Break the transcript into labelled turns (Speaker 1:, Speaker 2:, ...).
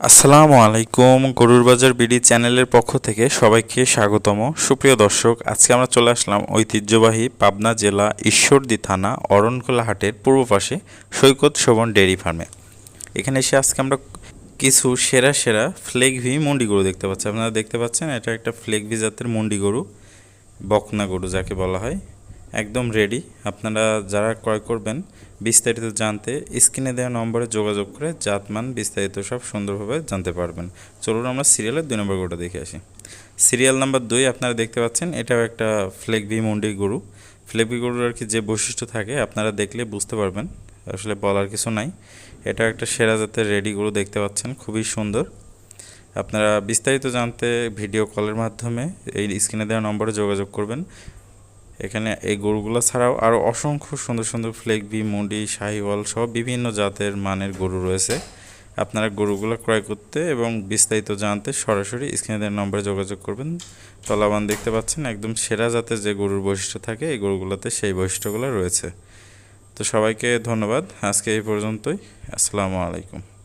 Speaker 1: আসসালামু আলাইকুম গরুর বাজার বিডি চ্যানেলের পক্ষ থেকে সবাইকে স্বাগতম। সুপ্রিয় দর্শক, আজকে আমরা চলে আসলাম ঐতিহ্যবাহী পাবনা জেলা ঈশ্বরদী থানা অরণখোলা হাটের পূর্ব পাশে সৈকত শোভন ডেয়ারি ফার্মে। এখানে এসে আজকে আমরা কিছু সেরা সেরা ফ্লেগভি মুন্ডি গরু দেখতে পাচ্ছি। আপনারা দেখতে পাচ্ছেন, এটা একটা ফ্লেগভি জাতের মুন্ডি গরু, বকনা গরু যাকে বলা হয়। একদম রেডি আপনারা যারা ক্রয় করবেন, বিস্তারিত জানতে স্ক্রিনে দেওয়া নম্বরে যোগাযোগ করে জাতমান বিস্তারিত সব সুন্দরভাবে জানতে পারবেন। চলুন আমরা সিরিয়ালের দুই নম্বর গরুটা দেখে আসি। সিরিয়াল নাম্বার দুই আপনারা দেখতে পাচ্ছেন, এটাও একটা ফ্লেগভি মুন্ডি গরু। ফ্লেগভি গরুর আর কি যে বৈশিষ্ট্য থাকে, আপনারা দেখলে বুঝতে পারবেন, আসলে বলার কিছু নাই। এটা একটা সেরা জাতের রেডি গরু দেখতে পাচ্ছেন, খুবই সুন্দর। আপনারা বিস্তারিত জানতে ভিডিও কলের মাধ্যমে এই স্ক্রিনে দেওয়া নম্বরে যোগাযোগ করবেন। এখানে এই গরুগুলো ছাড়াও আরও অসংখ্য সুন্দর সুন্দর ফ্লেগবি মুন্ডি, শাহিওয়াল সহ বিভিন্ন জাতের মানের গরু রয়েছে। আপনারা গরুগুলো ক্রয় করতে এবং বিস্তারিত জানতে সরাসরি স্ক্রিনের নম্বরে যোগাযোগ করবেন। তলাবান দেখতে পাচ্ছেন একদম সেরা জাতের যে গরুর বৈশিষ্ট্য থাকে, এই গরুগুলোতে সেই বৈশিষ্ট্যগুলো রয়েছে। তো সবাইকে ধন্যবাদ। আজকে এই পর্যন্তই। আসসালামু আলাইকুম।